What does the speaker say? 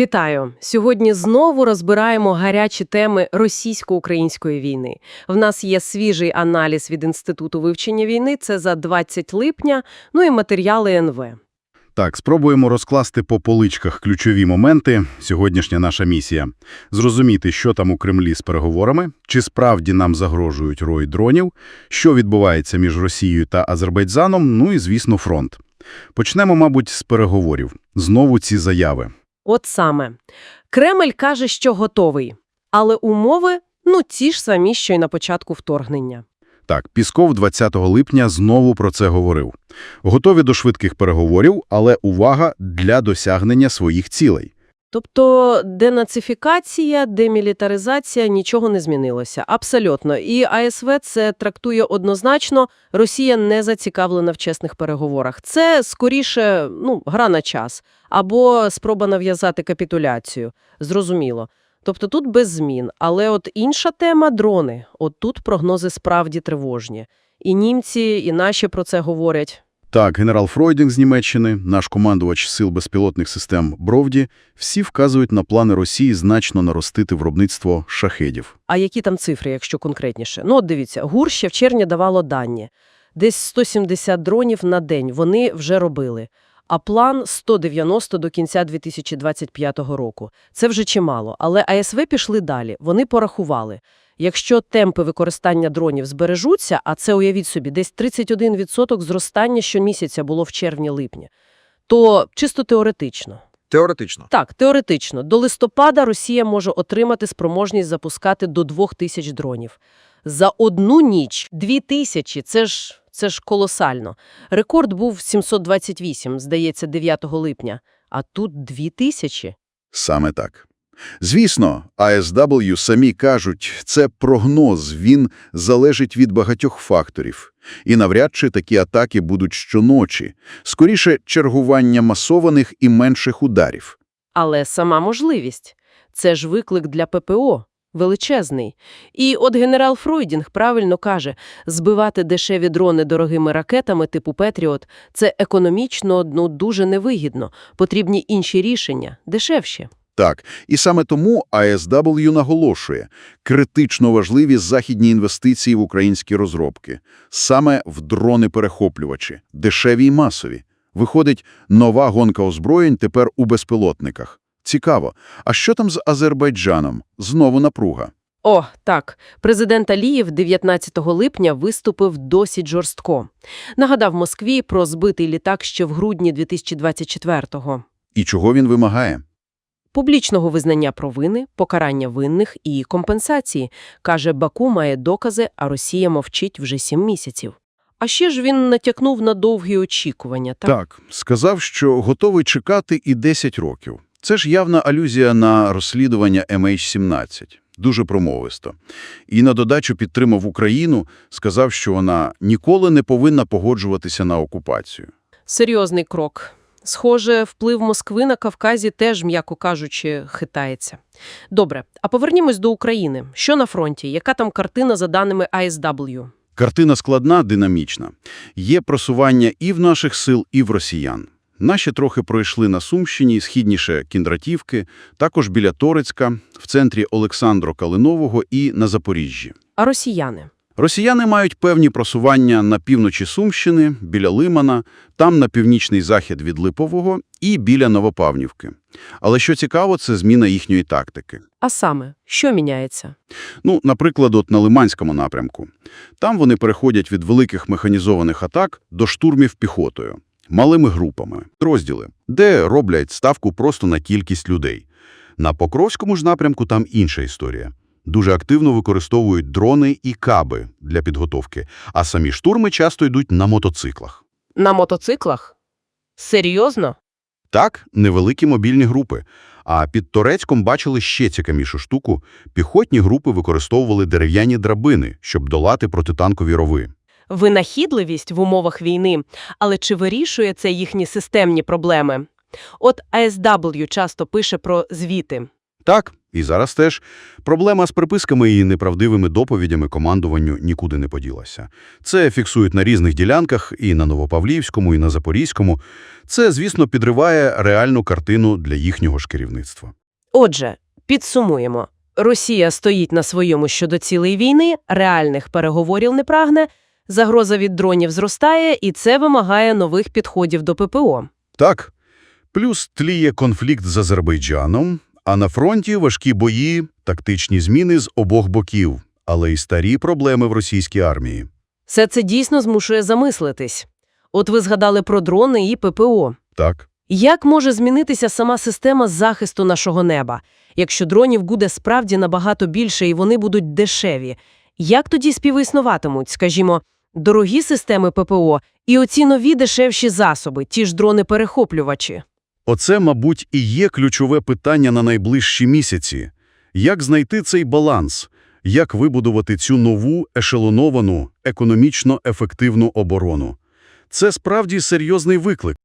Вітаю! Сьогодні знову розбираємо гарячі теми російсько-української війни. В нас є свіжий аналіз від Інституту вивчення війни, це за 20 липня, ну і матеріали НВ. Так, спробуємо розкласти по поличках ключові моменти. Сьогоднішня наша місія – зрозуміти, що там у Кремлі з переговорами, чи справді нам загрожують рої дронів, що відбувається між Росією та Азербайджаном, ну і, звісно, фронт. Почнемо, мабуть, з переговорів. Знову ці заяви. От саме. Кремль каже, що готовий, але умови, ну, ті ж самі, що й на початку вторгнення. Так, Пісков 20 липня знову про це говорив. Готові до швидких переговорів, але увага для досягнення своїх цілей. Тобто денацифікація, демілітаризація, нічого не змінилося. Абсолютно. І АСВ це трактує однозначно, Росія не зацікавлена в чесних переговорах. Це, скоріше, ну, гра на час. Або спроба нав'язати капітуляцію. Зрозуміло. Тобто тут без змін. Але от інша тема – дрони. От тут прогнози справді тривожні. І німці, і наші про це говорять. Так, генерал Фройдінг з Німеччини, наш командувач сил безпілотних систем Бровді, всі вказують на плани Росії значно наростити виробництво шахедів. А які там цифри, якщо конкретніше? Ну, от дивіться, ГУР ще в червні давало дані. Десь 170 дронів на день вони вже робили. А план – 190 до кінця 2025 року. Це вже чимало. Але АСВ пішли далі. Вони порахували. Якщо темпи використання дронів збережуться, а це, уявіть собі, десь 31% зростання щомісяця було в червні-липні, то чисто теоретично. Теоретично. Так, теоретично. До листопада Росія може отримати спроможність запускати до 2000 дронів. За одну ніч 2000 – це ж, це ж колосально. Рекорд був 728, здається, 9 липня. А тут 2000. Саме так. Звісно, ASW самі кажуть, це прогноз, він залежить від багатьох факторів. І навряд чи такі атаки будуть щоночі. Скоріше, чергування масованих і менших ударів. Але сама можливість – це ж виклик для ППО. Величезний. І от генерал Фройдінг правильно каже, збивати дешеві дрони дорогими ракетами типу «Петріот» – це економічно ну, дуже невигідно. Потрібні інші рішення, дешевші. Так, і саме тому ASW наголошує – критично важливі західні інвестиції в українські розробки. Саме в дрони-перехоплювачі, дешеві й масові. Виходить, нова гонка озброєнь тепер у безпілотниках. Цікаво. А що там з Азербайджаном? Знову напруга. О, так. Президент Алієв 19 липня виступив досить жорстко. Нагадав Москві про збитий літак ще в грудні 2024-го. І чого він вимагає? Публічного визнання провини, покарання винних і компенсації. Каже, Баку має докази, а Росія мовчить вже сім місяців. А ще ж він натякнув на довгі очікування, так? Так, сказав, що готовий чекати і 10 років. Це ж явна алюзія на розслідування MH17. Дуже промовисто. І на додачу підтримав Україну, сказав, що вона ніколи не повинна погоджуватися на окупацію. Серйозний крок. Схоже, вплив Москви на Кавказі теж, м'яко кажучи, хитається. Добре, а повернімось до України. Що на фронті? Яка там картина за даними ASW? Картина складна, динамічна. Є просування і в наших сил, і в росіян. Наші трохи пройшли на Сумщині, східніше Кіндратівки, також біля Торецька, в центрі Олександро Калинового і на Запоріжжі. А росіяни? Росіяни мають певні просування на півночі Сумщини, біля Лимана, там на північний захід від Липового і біля Новопавнівки. Але що цікаво, це зміна їхньої тактики. А саме, що міняється? Ну, наприклад, от на Лиманському напрямку. Там вони переходять від великих механізованих атак до штурмів піхотою, малими групами, розділи, де роблять ставку просто на кількість людей. На Покровському ж напрямку там інша історія. Дуже активно використовують дрони і каби для підготовки, а самі штурми часто йдуть на мотоциклах. На мотоциклах? Серйозно? Так, невеликі мобільні групи. А під Торецьком бачили ще цікавішу штуку. Піхотні групи використовували дерев'яні драбини, щоб долати протитанкові рови. Винахідливість в умовах війни, але чи вирішує це їхні системні проблеми? От ASW часто пише про звіти. Так, І зараз теж проблема з приписками і неправдивими доповідями командуванню нікуди не поділася. Це фіксують на різних ділянках і на Новопавлівському, і на Запорізькому. Це, звісно, підриває реальну картину для їхнього ж керівництва. Отже, підсумуємо. Росія стоїть на своєму щодо цілої війни, реальних переговорів не прагне, загроза від дронів зростає, і це вимагає нових підходів до ППО. Так. Плюс тліє конфлікт з Азербайджаном, а на фронті важкі бої, тактичні зміни з обох боків, але й старі проблеми в російській армії. Все це дійсно змушує замислитись. От ви згадали про дрони і ППО. Так. Як може змінитися сама система захисту нашого неба, якщо дронів буде справді набагато більше і вони будуть дешеві? Як тоді співіснуватимуть, скажімо, дорогі системи ППО і оці нові дешевші засоби, ті ж дрони-перехоплювачі? Оце, мабуть, і є ключове питання на найближчі місяці. Як знайти цей баланс? Як вибудувати цю нову, ешелоновану, економічно ефективну оборону? Це справді серйозний виклик.